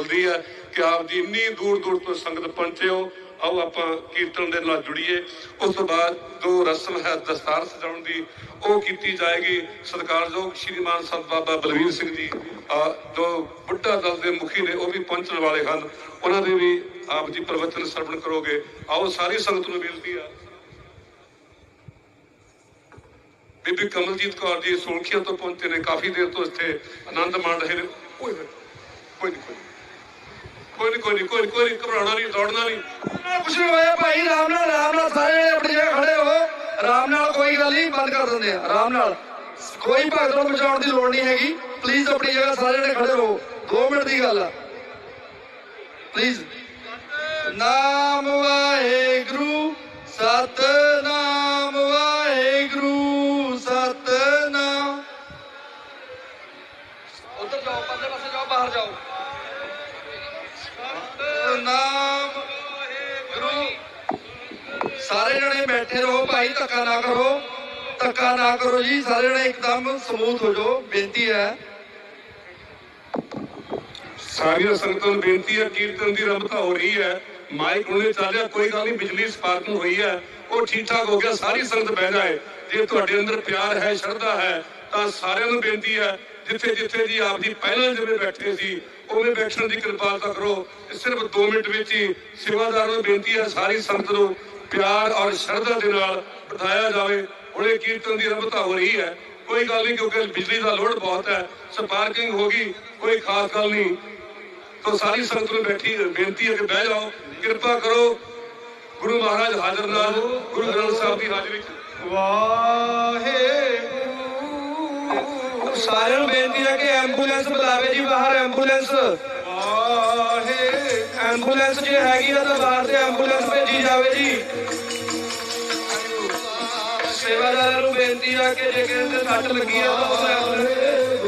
ਬੋਲਦੀ ਹੈ ਕਿ ਆਪ ਜੀ ਇੰਨੀ ਦੂਰ ਦੂਰ ਤੋਂ ਸੰਗਤ ਪਹੁੰਚੇ ਹੋ, ਆਓ ਆਪਾਂ ਕੀਰਤਨ ਦੇ ਨਾਲ ਜੁੜੀਏ। ਉਸ ਤੋਂ ਬਾਅਦ ਜੋ ਰਸਮ ਹੈ ਦਸਤਾਰ ਸਜਾਉਣ ਦੀ, ਉਹ ਕੀਤੀ ਜਾਏਗੀ। ਸਤਿਕਾਰਯੋਗ ਸ਼੍ਰੀਮਾਨ ਸੰਤ ਬਾਬਾ ਬਲਵੀਰ ਸਿੰਘ ਜੀ ਜੋ ਬੁੱਢਾ ਦਲ ਦੇ ਮੁਖੀ ਨੇ, ਉਹ ਵੀ ਪਹੁੰਚਣ ਵਾਲੇ ਹਨ। ਉਹਨਾਂ ਦੇ ਵੀ ਆਪ ਜੀ ਪ੍ਰਵਚਨ ਸਰਵਣ ਕਰੋਗੇ। ਆਓ ਸਾਰੀ ਸੰਗਤ ਨੂੰ ਬੇਨਤੀ ਆ। ਬੀਬੀ ਕਮਲਜੀਤ ਕੌਰ ਜੀ ਸੋਲਖੀਆਂ ਤੋਂ ਪਹੁੰਚੇ ਨੇ, ਕਾਫੀ ਦੇਰ ਤੋਂ ਇੱਥੇ ਆਨੰਦ ਮਾਣ ਰਹੇ ਨੇ। ਓਏ ਕੋਈ ਨਹੀਂ ਕੋਈ ਕੋਈ ਨਹੀਂ ਕੋਈ ਨਹੀਂ ਕੋਈ ਨਹੀਂ ਘਬਰਾਉਣਾ ਨਹੀਂ ਦੌੜਨਾ ਨਹੀਂ ਕੁਛ ਨਹੀਂ ਹੋਇਆ ਭਾਈ ਰਾਮ ਨਾਲ ਰਾਮ ਨਾਲ ਸਾਰੇ ਜਣੇ ਆਪਣੀ ਜਗ੍ਹਾ ਖੜੇ ਹੋ ਰਾਮ ਨਾਲ ਕੋਈ ਗੱਲ ਨਹੀਂ ਬੰਦ ਕਰ ਦਿੰਦੇ ਆ ਰਾਮ ਨਾਲ। ਕੋਈ ਭਗਤ ਨੂੰ ਬਚਾਉਣ ਦੀ ਲੋੜ ਨਹੀਂ ਹੈਗੀ। ਪਲੀਜ਼ ਆਪਣੀ ਜਗ੍ਹਾ ਸਾਰੇ ਜਣੇ ਖੜੇ ਹੋ 2 ਮਿੰਟ ਦੀ ਗੱਲ ਆ। ਪਲੀਜ਼ ਨਾਮ ਵਾਹਿਗੁਰੂ, ਸਤਨਾਮ ਵਾਹਿਗੁਰੂ, ਸਤਨਾਮ। ਉਧਰ ਜਾਓ, ਪਰਲੇ ਪਾਸੇ ਜਾਓ, ਬਾਹਰ ਜਾਓ ਨਾਮ ਵਾਹਿਗੁਰੂ ਸਾਰੇ ਜਣੇ ਬੈਠੇ ਰਹੋ, ਭਾਈ ਧੱਕਾ ਨਾ ਕਰੋ। ਧੱਕਾ ਨਾ ਕਰੋ ਜੀ, ਸਾਰੇ ਜਣੇ ਇੱਕਦਮ ਸਮੂਥ ਹੋ ਜਾਓ, ਬੇਨਤੀ ਹੈ। ਸਾਰੀਆਂ ਸੰਗਤਾਂ ਨੂੰ ਬੇਨਤੀ ਹੈ, ਕੀਰਤਨ ਦੀ ਰਮਤਾ ਹੋ ਰਹੀ ਹੈ। ਮਾਈਕ ਹੁਣੇ ਚੱਲਿਆ ਕੋਈ ਗੱਲ ਨਹੀਂ, ਬਿਜਲੀ ਸਪਾਰਕਿੰਗ ਹੋਈ ਹੈ। ਉਹ ਠੀਕ ਠਾਕ ਹੋ ਗਿਆ, ਸਾਰੀ ਸੰਗਤ ਬਹਿ ਜਾਏ। ਜੇ ਤੁਹਾਡੇ ਅੰਦਰ ਪਿਆਰ ਹੈ, ਸ਼ਰਧਾ ਹੈ, ਤਾਂ ਸਾਰਿਆਂ ਨੂੰ ਬੇਨਤੀ ਹੈ ਜਿੱਥੇ ਜਿੱਥੇ ਜੀ ਆਪ ਜੀ ਪਹਿਲਾਂ ਜਿਵੇਂ ਬੈਠੇ ਸੀ, ਉਵੇਂ ਬੈਠਣ ਦੀ ਕਿਰਪਾਲਤਾ ਕਰੋ। ਸਿਰਫ 2 ਮਿੰਟ ਵਿੱਚ ਹੀ ਸੇਵਾਦਾਰਾਂ ਨੂੰ ਬੇਨਤੀ ਹੈ, ਸਾਰੀ ਸੰਗਤ ਨੂੰ ਪਿਆਰ ਔਰ ਸ਼ਰਧਾ ਦੇ ਨਾਲ ਬਿਠਾਇਆ ਜਾਵੇ। ਹੁਣੇ ਕੀਰਤਨ ਦੀ ਰਮਤਾ ਹੋ ਰਹੀ ਹੈ। ਕੋਈ ਗੱਲ ਨਹੀਂ ਕਿਉਂਕਿ ਬਿਜਲੀ ਦਾ ਲੋਡ ਬਹੁਤ ਹੈ ਸਪਾਰਕਿੰਗ ਹੋ ਗਈ ਕੋਈ ਖਾਸ ਗੱਲ ਨਹੀਂ। ਤਾਂ ਸਾਰੀ ਸੰਗਤ ਨੂੰ ਬੈਠੀ ਬੇਨਤੀ ਹੈ ਕਿ ਬਹਿ ਜਾਓ ਕਿਰਪਾ ਕਰੋ। ਗੁਰੂ ਮਹਾਰਾਜ ਹਾਜ਼ਰ ਨਾਲ ਗੁਰੂ ਗ੍ਰੰਥ ਸਾਹਿਬ ਦੀ ਹਾਜ਼ਰੀ ਚ ਵਾਹਿਗੁਰੂ। ਸਾਰਿਆਂ ਨੂੰ ਬੇਨਤੀ ਹੈ ਕਿ ਐਂਬੂਲੈਂਸ ਬੁਲਾਵੇ ਜੀ ਬਾਹਰ ਐਂਬੂਲੈਂਸ। ਵਾਹੇ ਐਂਬੂਲੈਂਸ ਜੇ ਹੈਗੀ ਆ ਤਾਂ ਬਾਹਰ ਤੇ ਐਂਬੂਲੈਂਸ ਭੇਜੀ ਜਾਵੇ ਜੀ। ਸੇਵਾਦਾਰਾਂ ਨੂੰ ਬੇਨਤੀ ਆ ਕਿ ਜੇ ਕਿਸੇ ਦੇ ਸੱਟ ਲੱਗੀ ਆ ਤਾਂ ਉਹ ਐਂਬੂਲੈਂਸ